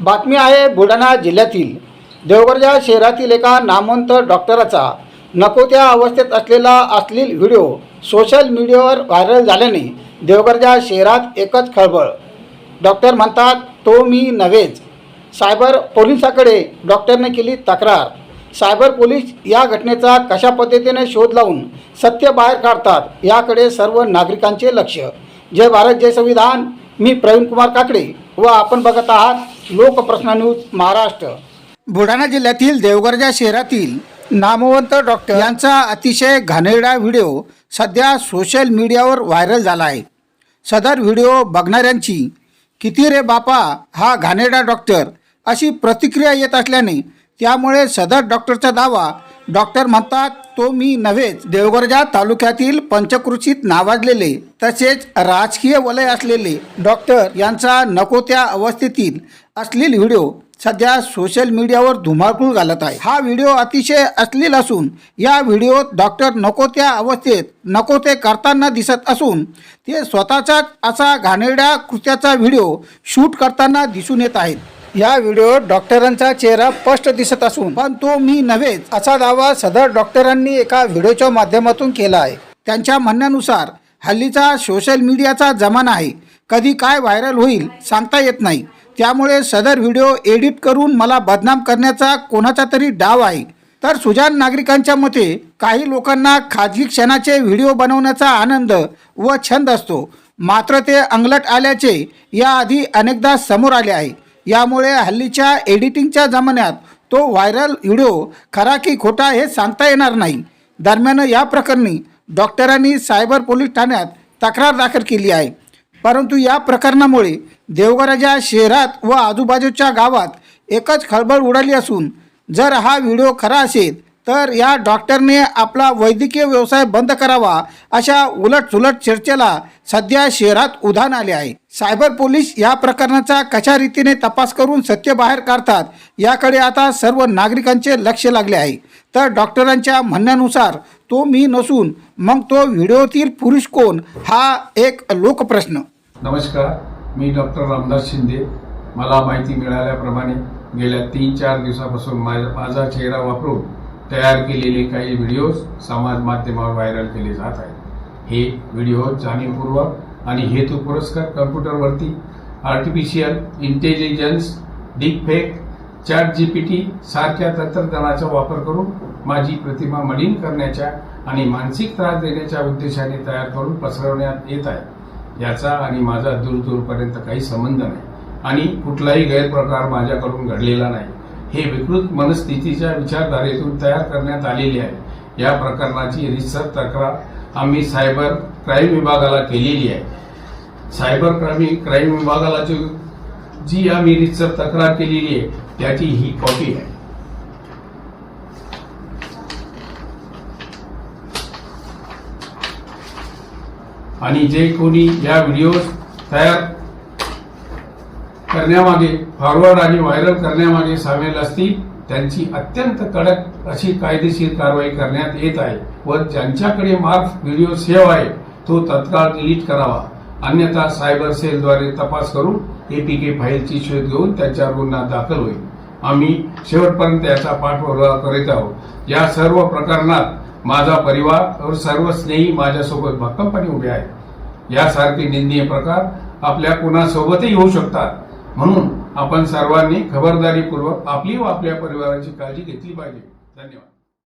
बातमी आहे बुलढाणा जिल्ह्यातील. देवगडच्या शहरातील एका नामवंत डॉक्टराचा नको त्या अवस्थेत असलेला अश्लील व्हिडिओ सोशल मीडियावर व्हायरल झाल्याने देवगडच्या शहरात एकच खळबळ. डॉक्टर म्हणतात तो मी नव्हेच. सायबर पोलिसाकडे डॉक्टरने केली तक्रार. सायबर पोलीस या घटनेचा कशा पद्धतीने शोध लावून सत्य बाहेर काढतात याकडे सर्व नागरिकांचे लक्ष. जय भारत जय संविधान. मी प्रवीण कुमार काकडे. व आपण बघत आहात लोकप्रश्न न्यूज महाराष्ट्र. बुलढाणा जिल्ह्यातील देवगडच्या शहरातील नामवंत डॉक्टर यांचा अतिशय घाणेरडा व्हिडिओ सध्या सोशल मीडियावर व्हायरल झाला आहे. सदर व्हिडिओ बघणाऱ्यांची किती रे बापा हा घाणेरडा डॉक्टर? अशी प्रतिक्रिया येत असल्याने त्यामुळे सदर डॉक्टरचा दावा डॉक्टर म्हणतात तो मी नव्हेच देवगडच्या तालुक्यातील पंचकृषीत नावाजलेले तसेच राजकीय वलय असलेले डॉक्टर यांचा नको त्या अवस्थेतील असलेली व्हिडिओ सध्या सोशल मीडियावर धुमाकूळ घालत आहे. हा व्हिडिओ अतिशय अश्लील असून या व्हिडिओत डॉक्टर नको त्या अवस्थेत नको ते करताना दिसत असून ते स्वतःचा असा घाणेरड्या कृत्याचा व्हिडिओ शूट करताना दिसून येत आहेत. या व्हिडिओत डॉक्टरांचा चेहरा स्पष्ट दिसत असून पण तो मी नव्हेच असा दावा सदर डॉक्टरांनी एका व्हिडिओच्या माध्यमातून केला आहे. त्यांच्या म्हणण्यानुसार हल्लीचा सोशल मीडियाचा जमाना आहे. कधी काय व्हायरल होईल सांगता येत नाही. त्यामुळे सदर व्हिडिओ एडिट करून मला बदनाम करण्याचा कोणाचा तरी डाव आहे. तर सुजान नागरिकांच्या मते काही लोकांना खाजगी क्षणाचे व्हिडिओ बनवण्याचा आनंद व छंद असतो. मात्र ते अंगलट आल्याचे याआधी अनेकदा समोर आले आहे. यामुळे हल्लीच्या एडिटिंगच्या जमान्यात तो व्हायरल व्हिडिओ खरा की खोटा हे सांगता येणार नाही. दरम्यान या प्रकरणी डॉक्टरांनी सायबर पोलीस ठाण्यात तक्रार दाखल केली आहे. परंतु या प्रकरणामुळे देवगराच्या शहरात व आजूबाजूच्या गावात एकच खळबळ उडाली असून जर हा व्हिडिओ खरा असेल तर या डॉक्टरने आपला वैद्यकीय व्यवसाय बंद करावा अशा उलटसुलट चर्चेला सध्या शहरात उधाण आले आहे. सायबर पोलीस या प्रकरणाचा कशा रीतीने तपास करून सत्य बाहेर काढतात याकडे आता सर्व नागरिकांचे लक्ष लागले आहे. तर डॉक्टरांच्या म्हणण्यानुसार तो मी नसून मग तो व्हिडिओतील पुरुष कोण हा एक लोकप्रश्न. नमस्कार मी डॉक्टर रामदास शिंदे. मला माहिती मिळाल्याप्रमाणे गेल्या तीन चार दिवसापासून माझा माझा चेहरा वापरून तयार केलेले काही व्हिडिओज समाज माध्यमावर व्हायरल केले जात आहेत. हे व्हिडिओ जाणीवपूर्वक आणि हेतू पुरस्कार कम्प्युटरवरती artificial intelligence deepfake chat G P सारख्या तंत्रज्ञानाचा वापर करून माझी प्रतिमा मलिन करण्याच्या आणि मानसिक त्रास देण्याच्या उद्देशाने तयार करून पसरवण्यात येत आहे. याचा आणि माझा दूर दूरपर्यंत काही संबंध नाही. आणि कुठलाही गैरप्रकार माझ्याकडून घडलेला नाही. हे विकृत मनस्थितीच्या विचारधारेतून तयार करण्यात आलेले आहे. या प्रकरणाची रिसर तक्रार आम्ही सायबर क्राईम विभागाला केलेली आहे. सायबर क्राईम क्राईम विभागाला जी आम्ही रितसर तक्रार केलेली आहे त्याची ही कॉपी आहे. आणि जे कोणी या व्हिडिओ तयार करण्यामागे फॉरवर्ड आणि व्हायरल करण्यामागे सामील असतील त्यांची अत्यंत कडक अशी कायदेशीर कारवाई करण्यात येत आहे व ज्यांच्याकडे मार्फ व्हिडिओ सेव्ह आहे तो तत्काळ डिलीट करावा. अन्यथा सायबर सेलद्वारे तपास करून एपीके फाईलची शोध घेऊन त्यांच्या गुन्हा दाखल होईल. आम्ही शेवटपर्यंत याचा पाठपुरावा करीत आहोत. या सर्व प्रकरणात माझा परिवार व सर्व स्नेही माझ्यासोबत भक्कमपणे उभे आहेत. यासारखे निंदनीय प्रकार आपल्या कुणासोबतही होऊ शकतात. म्हणून आपण सर्वांनी खबरदारीपूर्वक आपली व आपल्या परिवाराची काळजी घेतली पाहिजे. धन्यवाद.